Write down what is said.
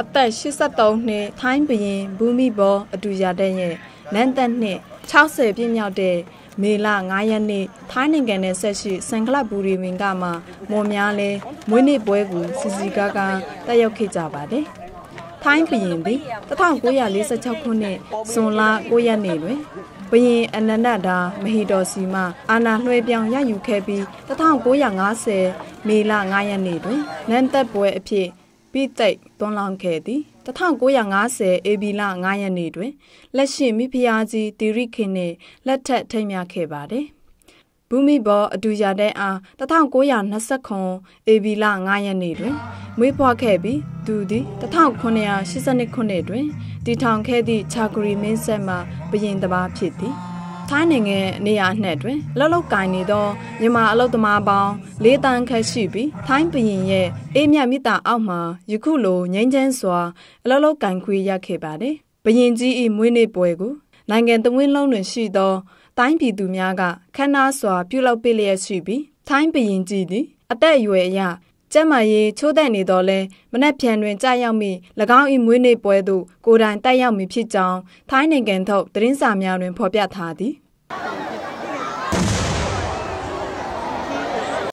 အသက်83နှစ်ထိုင်းဘရင်ဘူမိဘောအတူရတဲ့ရဲ့နန်းသက်နှစ်60ပြည့်မြောက်တဲ့မေလ9ရက်နေ့ထိုင်းနိုင်ငံနဲ့ဆက်ရှိစံကလဘူရီဝင်ကမှာမော်များလဲမွေးနေ့ပွဲကိုစီစီကားကားတက်ရောက်ခဲ့ကြပါတယ်။ထိုင်းဘရင်သည်1946ခုနှစ်ဇွန်လ9ရက်နေ့တွင်ဘရင်အနန္ဒတာမဟီတော်စီမှအာနာလွှဲပြောင်းရယူခဲ့ပြီး1950မေလ9ရက်နေ့တွင်နန်းသက်ပွဲအဖြစ် ပြီးသိက်သွန်လောင်းခဲ့သည်1950ဧပြီလ9ရက်နေ့တွင်လက်ရှိမိဖုရားကြီးတီရိခင်နှင့်လက်ထက်ထိမ်းမြခဲ့ပါတယ်ဘူမိဘောအတူရတဲ့အား1929ဧပြီလ9ရက်နေ့တွင်မွေးဖွားခဲ့ပြီးသူသည်1982ခုနှစ်တွင်တည်ထောင်ခဲ့သည့်ချာဂရီမင်းဆက်မှဘရင်တစ်ပါးဖြစ်သည် ထိုင်းနိုင်ငံနေရာအနှံ့တွင်အလောက်လောက်ကင်နေသောမြန်မာအလောက်သမားပေါင်း၄တန်းခန့်ရှိပြီးထိုင်းပြည်ရဲ့အေးမြမြစ်တာအောက်မှာယခုလိုငိမ့်ချမ်းစွာအလောက်လောက်ကင်ခွေရခဲ့ပါတယ်။ဘရင်ကြီး၏မွေးနေ့ပွဲကိုနိုင်ငံတဝင်းလုံးတွင်ရှိသောတိုင်းပြည်သူများကခမ်းနားစွာပြုလုပ်ပေးလျက်ရှိပြီးထိုင်းဘရင်ကြီးသည်အသက်အရွယ်အရကျမ်းမာရေးချိုးတဲ့နေတော့လဲမနက်ဖြန်တွင်ကြာရောက်မိ၎င်း၏မွေးနေ့ပွဲသို့ကိုယ်တိုင်တက်ရောက်မည်ဖြစ်ကြောင်းထိုင်းနိုင်ငံထုတ်သတင်းစာများတွင်ဖော်ပြထားသည်